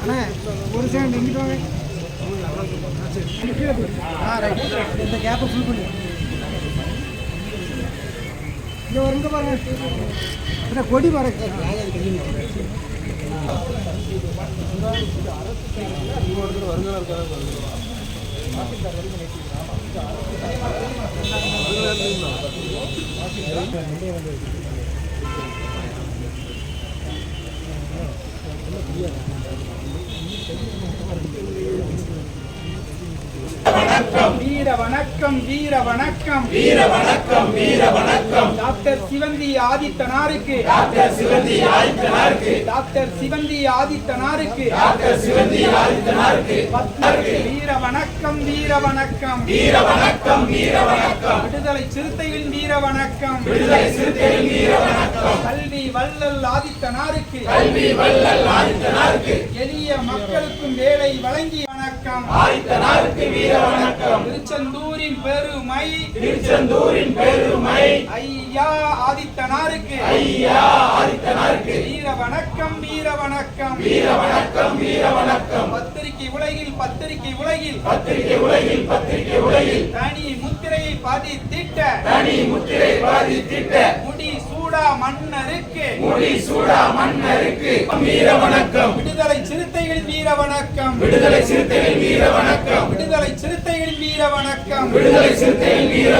அண்ணா ஒரு செகண்ட் இங்கிட்டு வாங்க. இந்த கேப்பை ஃபுல் பண்ணி இங்கே வருங்க பாருங்க கொடி பாருங்க. வீர வணக்கம் வீர வணக்கம். வீர வணக்கம் வீர வணக்கம். டாக்டர் சிவந்தி ஆதித்தனாருக்கு. டாக்டர் சிவந்தி ஆதித்தனாருக்கு. டாக்டர் சிவந்தி ஆதித்தனாருக்கு. டாக்டர் சிவந்தி ஆதித்தனாருக்கு. வீர வணக்கம் வீர வணக்கம். வீர வணக்கம் வீர வணக்கம். விடுதலை சிறுத்தைகளின் வீர வணக்கம். விடுதலை சிறுத்தைகளின் வீர வணக்கம். கல்வி வள்ளல் ஆதித்தனாருக்கு. கல்வி வள்ளல் ஆதித்தனாருக்கு. எளிய மக்களுக்கும் வேலை வழங்கி வணக்கம். வணக்கம் திருச்செந்தூரின் பெருமை. திருச்செந்தூரின் பெருமை. ஐயா ஆதித்தனாருக்கு. ஐயா ஆதித்தனாருக்கு. வீர வணக்கம் வீர வணக்கம் வீர வணக்கம் வீர வணக்கம் பத்திரிகை உலகில் பத்திரிகை உலகில். பத்திரிகை உலகில் பத்திரிகை உலகில். தனி முத்திரையை பதித்திட்ட தனி முத்திரை பதித்திட்ட முடி சூடா மன்னருக்கு. முடி சூடா மன்னருக்கு. வீர வணக்கம் விடுதலை சிறுத்தைகளின் வீர வணக்கம் விடுதலை சிறுத்தைகளின் வீர வணக்கம் விடுதலை வணக்கம் விடுதலை சிறுத்தைகள் வீர